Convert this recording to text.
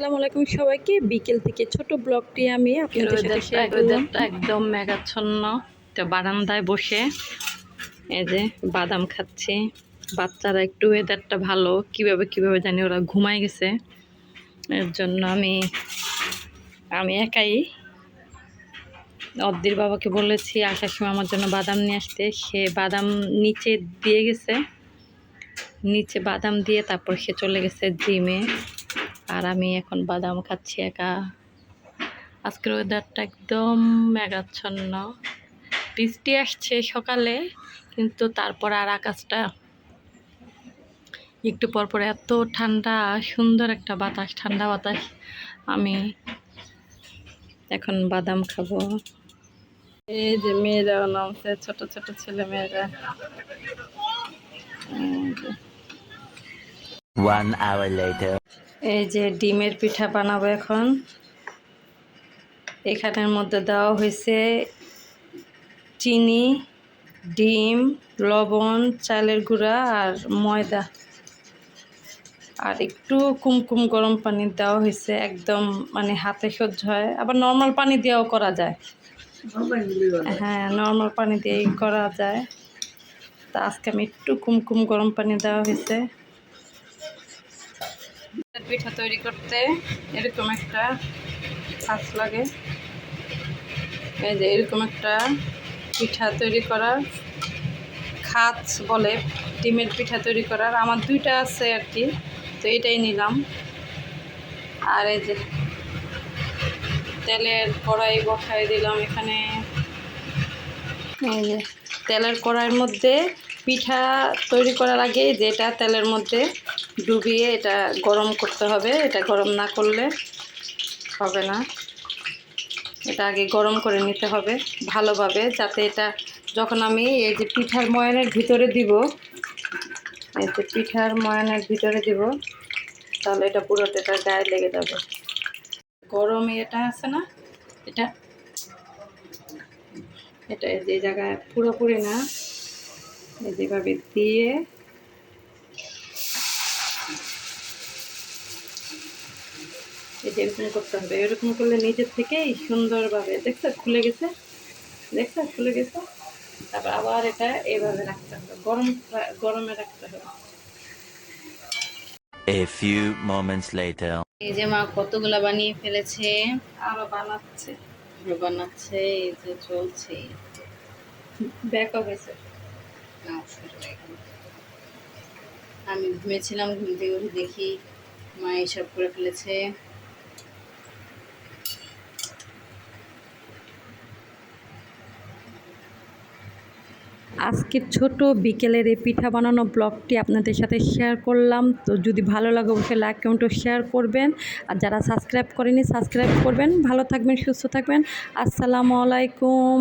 আসসালামু আলাইকুম সবাইকে। বিকেল থেকে ছোট ব্লগটি আমি আপনাদের সাথে শেয়ার করলাম। একদম মেঘাচ্ছন্ন। তো বারান্দায় বসে এই যে বাদাম খাচ্ছি। বাচ্চারা একটু ওয়েদারটা ভালো কীভাবে কীভাবে জানি ওরা ঘুমায় গেছে। এর জন্য আমি আমি একাই অদ্দির বাবাকে বলেছি আসার সময় আমার জন্য বাদাম নিয়ে আসতে। সে বাদাম নিচে দিয়ে গেছে। নিচে বাদাম দিয়ে তারপর সে চলে গেছে জিমে আর আমি এখন বাদাম খাচ্ছি একা। আজকের ওয়েদারটা একদম মেঘাচ্ছন্ন। বৃষ্টি আসছে সকালে, কিন্তু তারপর আর আকাশটা একটু পর পর এত ঠান্ডা, সুন্দর একটা বাতাস, ঠান্ডা বাতাস। আমি এখন বাদাম খাব। এই যে মেয়েরাও নামছে, ছোট ছোট ছেলে মেয়েরা। One hour later. এই যে ডিমের পিঠা বানাবো এখন। এখানের মধ্যে দেওয়া হয়েছে চিনি, ডিম, লবণ, চালের গুঁড়া আর ময়দা। আর একটু কুমকুম গরম পানি দেওয়া হয়েছে, একদম মানে হাতে সহ্য হয়। আবার নর্মাল পানি দিয়েও করা যায়। হ্যাঁ নর্মাল পানি দিয়েই করা যায়। তা আজকে আমি একটু কুমকুম গরম পানি দেওয়া হয়েছে। পিঠা তৈরি করতে। এরকম একটা কাজ লাগে। এই যে এরকম একটা পিঠা তৈরি করার খাঁচ বলে, ডিমের পিঠা তৈরি করার। আমার দুইটা আছে আর কি, তো এটাই নিলাম। আর এই যে তেলের কড়াই বসাই দিলাম এখানে। এই যে তেলের কড়াইয়ের মধ্যে পিঠা তৈরি করার আগে যেটা তেলের মধ্যে ডুবিয়ে এটা গরম করতে হবে, এটা গরম না করলে হবে না। এটা আগে গরম করে নিতে হবে ভালোভাবে, যাতে এটা যখন আমি এই যে পিঠার ময়ানের ভিতরে দিব, এই যে পিঠার ময়ানের ভিতরে দিব, তাহলে এটা পুরোটা গায়ে লেগে যাবে। গরমে এটা আছে না? এটা এটা যে জায়গায় পুরোপুরি না যেভাবে দিয়ে এরকম করতে হবে। এরকম করলে নিজের থেকেই সুন্দরভাবে দেখছ খুলে গেছে? দেখছ খুলে গেছে? তারপর আবার এটা এভাবে রাখতে হবে গরম গরমে রাখতে হবে। A few moments later. এই যে মা কতগুলা বানিয়ে ফেলেছে আরও বানাচ্ছে। বানাচ্ছে, এই যে চলছে। ব্যাক হয়েছে আমি ঘুমিয়েছিলাম, ঘুম থেকে উঠে দেখি মা এসব করে ফেলেছে। আজকের ছোট বিকেলের এই পিঠা বানানো ব্লগটি আপনাদের সাথে শেয়ার করলাম। তো যদি ভালো লাগে অবশ্যই লাইক কমেন্ট শেয়ার করবেন। আর যারা সাবস্ক্রাইব করেনি সাবস্ক্রাইব করবেন। ভালো থাকবেন, সুস্থ থাকবেন। আসসালামু আলাইকুম।